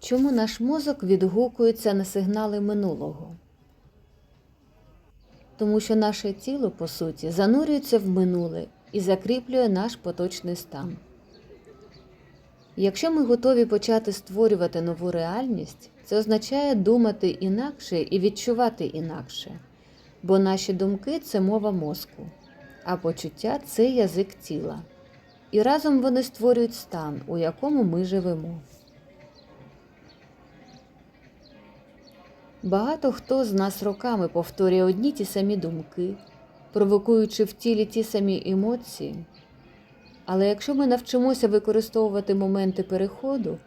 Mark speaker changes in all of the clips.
Speaker 1: Чому наш мозок відгукується на сигнали минулого? Тому що наше тіло, по суті, занурюється в минуле і закріплює наш поточний стан. Якщо ми готові почати створювати нову реальність, це означає думати інакше і відчувати інакше, бо наші думки це мова мозку, а почуття це язик тіла. І разом вони створюють стан, у якому ми живемо. Багато хто з нас роками повторює одні ті самі думки, провокуючи в тілі ті самі емоції. Але якщо ми навчимося використовувати моменти переходу,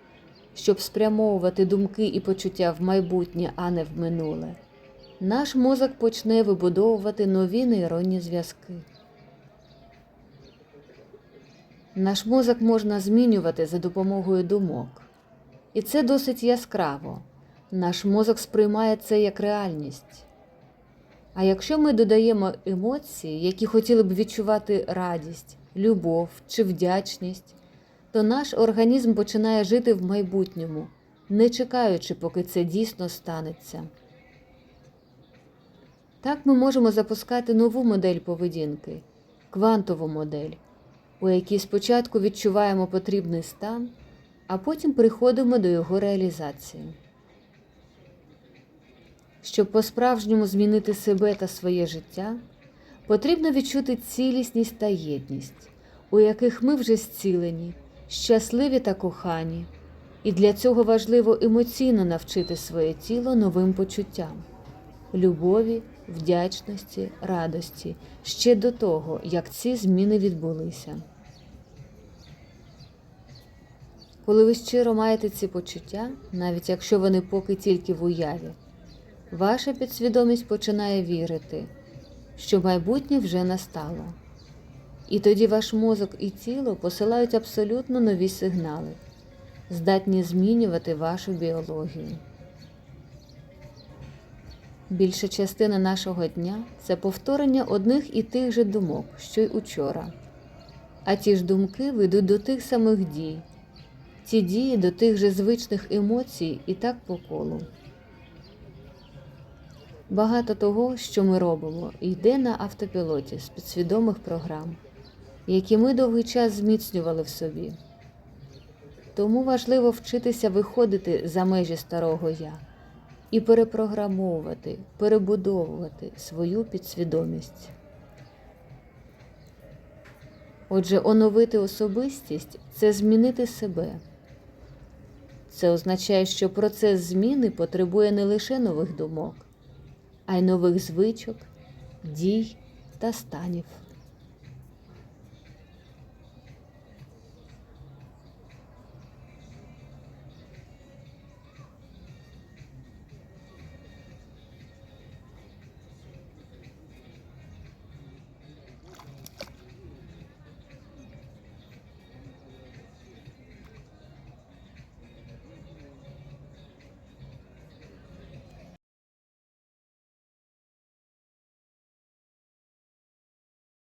Speaker 1: щоб спрямовувати думки і почуття в майбутнє, а не в минуле, наш мозок почне вибудовувати нові нейронні зв'язки. Наш мозок можна змінювати за допомогою думок. І це досить яскраво. Наш мозок сприймає це як реальність. А якщо ми додаємо емоції, які хотіли б відчувати радість, любов чи вдячність, то наш організм починає жити в майбутньому, не чекаючи, поки це дійсно станеться. Так ми можемо запускати нову модель поведінки квантову модель, у якій спочатку відчуваємо потрібний стан, а потім приходимо до його реалізації. Щоб по-справжньому змінити себе та своє життя, потрібно відчути цілісність та єдність, у яких ми вже зцілені, щасливі та кохані, і для цього важливо емоційно навчити своє тіло новим почуттям любові, вдячності, радості ще до того, як ці зміни відбулися. Коли ви щиро маєте ці почуття, навіть якщо вони поки тільки в уяві, ваша підсвідомість починає вірити, що майбутнє вже настало. І тоді ваш мозок і тіло посилають абсолютно нові сигнали, здатні змінювати вашу біологію. Більша частина нашого дня це повторення одних і тих же думок, що й учора. А ті ж думки ведуть до тих самих дій, ці дії до тих же звичних емоцій і так по колу. Багато того, що ми робимо, йде на автопілоті з підсвідомих програм, які ми довгий час зміцнювали в собі. Тому важливо вчитися виходити за межі старого я і перепрограмовувати, перебудовувати свою підсвідомість. Отже, оновити особистість це змінити себе. Це означає, що процес зміни потребує не лише нових думок, а й нових звичок, дій та станів.